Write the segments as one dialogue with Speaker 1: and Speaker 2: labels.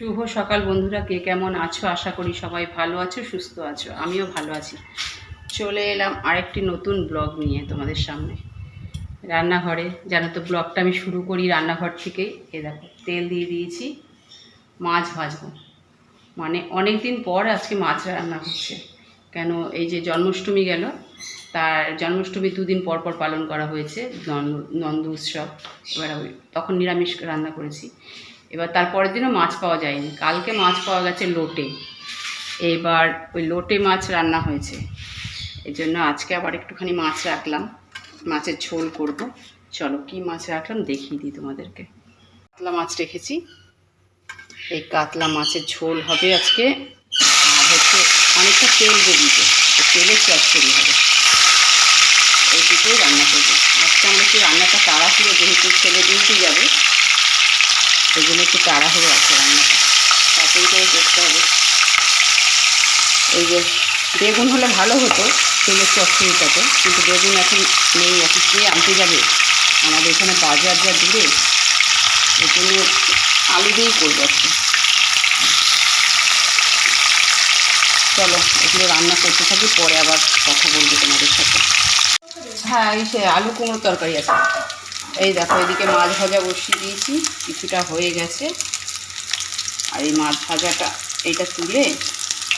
Speaker 1: শুভ সকাল বন্ধুরা, কে কেমন আছো? আশা করি সবাই ভালো আছো, সুস্থ আছো। আমিও ভালো আছি। চলে এলাম আরেকটি নতুন ব্লগ নিয়ে তোমাদের সামনে। রান্নাঘরে, জানো তো ব্লগটা আমি শুরু করি রান্নাঘর থেকেই। এ দেখো, তেল দিয়ে দিয়েছি, মাছ ভাজবো। মানে অনেক দিন পর আজকে মাছ রান্না হচ্ছে। কেন, এই যে জন্মাষ্টমী গেল, তার জন্মাষ্টমী দুদিন পর পর পালন করা হয়েছে, নন্দ- উৎসব। এবার তখন নিরামিষ রান্না করেছি। এবার তারপরের দিনও মাছ পাওয়া যায়নি। কালকে মাছ পাওয়া গেছে লোটে। এবার ওই লোটে মাছ রান্না হয়েছে। এই জন্য আজকে আবার একটুখানি মাছ রাখলাম। মাছের ঝোল করব। চলো, কি মাছ রাখলাম দেখিয়ে দিই তোমাদেরকে। কাতলা মাছ রেখেছি। এই কাতলা মাছের ঝোল হবে আজকে। আর হচ্ছে অনেকটা তেল বেরিয়েছে তো তেলের চচ্চড়ি হবে। এই দুটোই রান্না করব। আজকে আমরা একটু রান্নাটা তাড়াহুড়ো যেহেতু ছেলে ডিউটি যাবে এই জন্য একটু তাড়াহুড়ো আছে রান্নাটা। তাড়াতাড়ি করে করতে হবে। এই যে বেগুন হলে ভালো হতো, তেলের চচ্চড়িটাতে, কিন্তু বেগুন এখন নেই, এখন কে আনতে যাবে। আমাদের এখানে বাজার যা দূরে, এই জন্য আলু দিয়েই করব আজকে। চলো, এগুলো রান্না করতে থাকি, পরে আবার কথা বলব তোমাদের সাথে। হ্যাঁ এই সে আলু কুমড়ো তরকারি আছে। এই দেখো এদিকে মাছ ভাজা বসিয়ে দিয়েছি কিছুটা হয়ে গেছে। আর এই মাছ ভাজাটা এইটা তুলে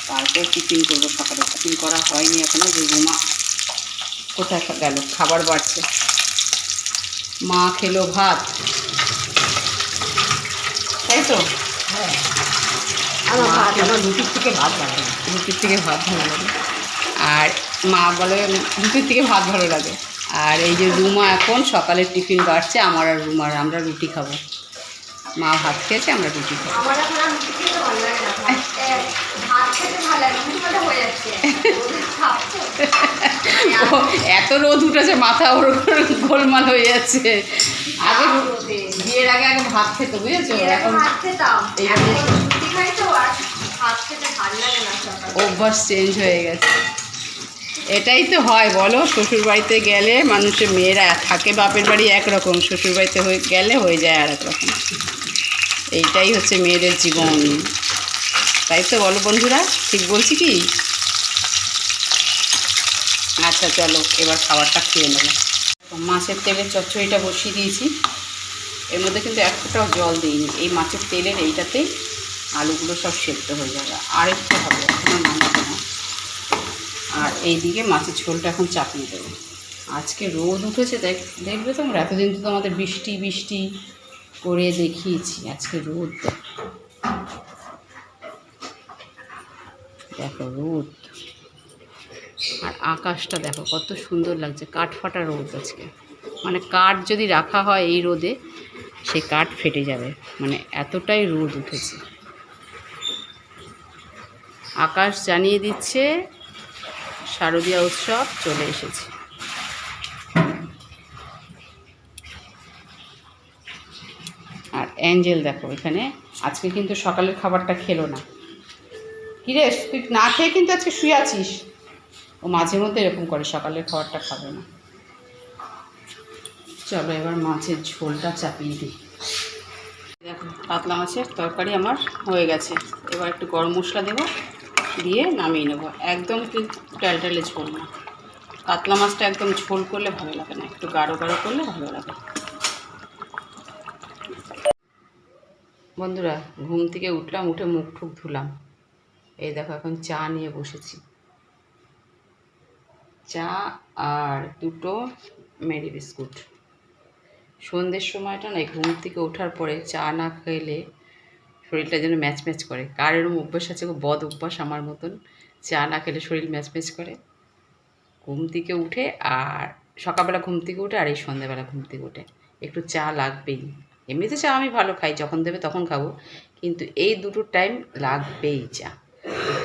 Speaker 1: তারপর টিফিন করব সকালে। টিফিন করা হয়নি এখনও যে রুমা কোথায় গেল? খাবার বাড়ছে। মা খেলো ভাত। তাই তো?
Speaker 2: হ্যাঁ। আমার রুটির থেকে ভাত ভালো লাগে।
Speaker 1: রুটির থেকে ভাত ভালো লাগে। আর মা বলে রুটির থেকে ভাত ভালো লাগে। আর এই যে রুমা এখন সকালের টিফিন বাড়ছে আমার আর রুমার আমরা রুটি খাব। মা ভাত খেয়েছে আমরা রুটি খাব। এত রোদ উঠেছে মাথা ওর গোলমাল হয়ে যাচ্ছে। আগে বিয়ের আগে আগে ভাত খেতে বুঝেছ? এখন অভ্যাস চেঞ্জ হয়ে গেছে। এটাই তো হয়, বলো। শ্বশুর বাড়িতে গেলে মানুষের মেয়েরা থাকে, বাপের বাড়ি একরকম শ্বশুর বাড়িতে হয়ে গেলে হয়ে যায় আর রকম এইটাই হচ্ছে মেয়েদের জীবন। তাই তো বলো বন্ধুরা, ঠিক বলছি কি? আচ্ছা চলো, এবার খাবারটা খেয়ে নেব। মাছের তেলের চচ্চড়িটা বসিয়ে দিয়েছি। এর মধ্যে কিন্তু এক জল দিইনি। এই মাছের তেলের এইটাতেই আলুগুলো সব সেদ্ধ হয়ে যাবে। আর একটু হবে এখনও নামাবো না আর এইদিকে মাছের ঝোলটা এখন চাপিয়ে দেবো। আজকে রোদ উঠেছে, দেখ, দেখবে তোমরা? এতদিন তো তোমাদের বৃষ্টি বৃষ্টি করে দেখিয়েছি, আজকে রোদ, দেখো। দেখো রোদ। আর আকাশটা দেখো, কত সুন্দর লাগছে কাঠ ফাটা রোদ আজকে। মানে কাঠ যদি রাখা হয় এই রোদে, সে কাঠ ফেটে যাবে। মানে এতটাই রোদ উঠেছে। আকাশ জানিয়ে দিচ্ছে শারদীয়া উৎসব চলে এসেছে। আর অ্যাঞ্জেল দেখো এখানে, আজকে কিন্তু সকালের খাবারটা খেলো না। কিরে, তুই না খেয়ে কিন্তু আজকে শুয়ে আছিস? ও মাঝে মধ্যে এরকম করে, সকালের খাবারটা খাবে না। চলো এবার মাছের ঝোলটা চাপিয়ে দিই। দেখো কাতলা মাছের তরকারি আমার হয়ে গেছে। এবার একটু গরম মশলা দেবো। দিয়ে নামিয়ে নেব। একদম টালটালে ঝোল না। কাতলা মাছটা একদম ঝোল করলে ভালো লাগে না। একটু গাঢ় গাঢ় করলে ভালো লাগে। বন্ধুরা, ঘুম থেকে উঠলাম, উঠে মুখ টুক ধুলাম। এই দেখো, এখন চা নিয়ে বসেছি। চা আর দুটো মেরি বিস্কুট। সন্ধ্যের সময়টা না ঘুম থেকে ওঠার পরে চা না খেলে শরীরটা যেন ম্যাচ ম্যাচ করে। কার এরকম অভ্যাস আছে বদ অভ্যাস আমার মতন। চা না খেলে শরীর ম্যাচ ম্যাচ করে। ঘুম থেকে উঠে আর সকালবেলা ঘুম থেকে উঠে আর এই সন্ধ্যাবেলা ঘুম থেকে উঠে। একটু চা লাগবেই। এমনিতে চা আমি ভালো খাই, যখন দেবে তখন খাব। কিন্তু এই দুটো টাইম লাগবেই চা।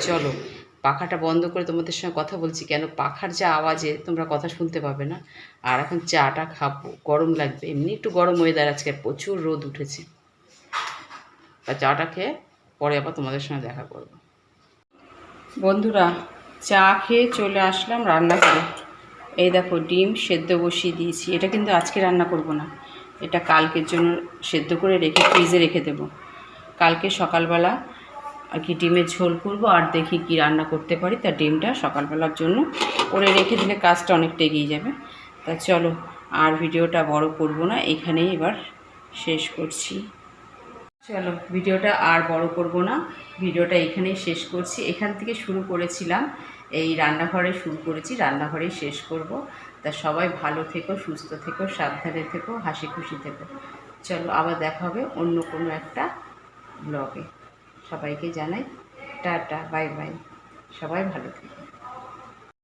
Speaker 1: চলো, পাখাটা বন্ধ করে তোমাদের সঙ্গে কথা বলছি। কেন? পাখার যা আওয়াজে তোমরা কথা শুনতে পাবে না। আর এখন চাটা খাব। গরম লাগবে। এমনি একটু গরম ওয়েদার আজকে। প্রচুর রোদ উঠেছে। তা চাটা খেয়ে পরে আবার তোমাদের সঙ্গে দেখা করব। বন্ধুরা, চা খেয়ে চলে আসলাম রান্না করে এই দেখো, ডিম সেদ্ধ বসিয়ে দিয়েছি। এটা কিন্তু আজকে রান্না করব না। এটা কালকের জন্য সেদ্ধ করে রেখে ফ্রিজে রেখে দেবো। কালকে সকালবেলা আর কি ডিমের ঝোল করব আর দেখি কি রান্না করতে পারি। তা ডিমটা সকালবেলার জন্য করে রেখে দিলে কাজটা অনেকটা এগিয়ে যাবে। তা চলো, আর ভিডিওটা বড় করব না। এখানেই এবার শেষ করছি। চলো, ভিডিওটা আর বড় করব না। ভিডিওটা এখানেই শেষ করছি। এখান থেকে শুরু করেছিলাম, এই রান্নাঘরে শুরু করেছি, রান্নাঘরেই শেষ করব। তা সবাই ভালো থেকো, সুস্থ থেকো, সাবধানে থেকো, হাসি খুশি থেকো। চলো, আবার দেখা হবে অন্য কোনো একটা ব্লগে। সবাইকে জানাই, টাটা, বাই বাই। সবাই ভালো থেকো।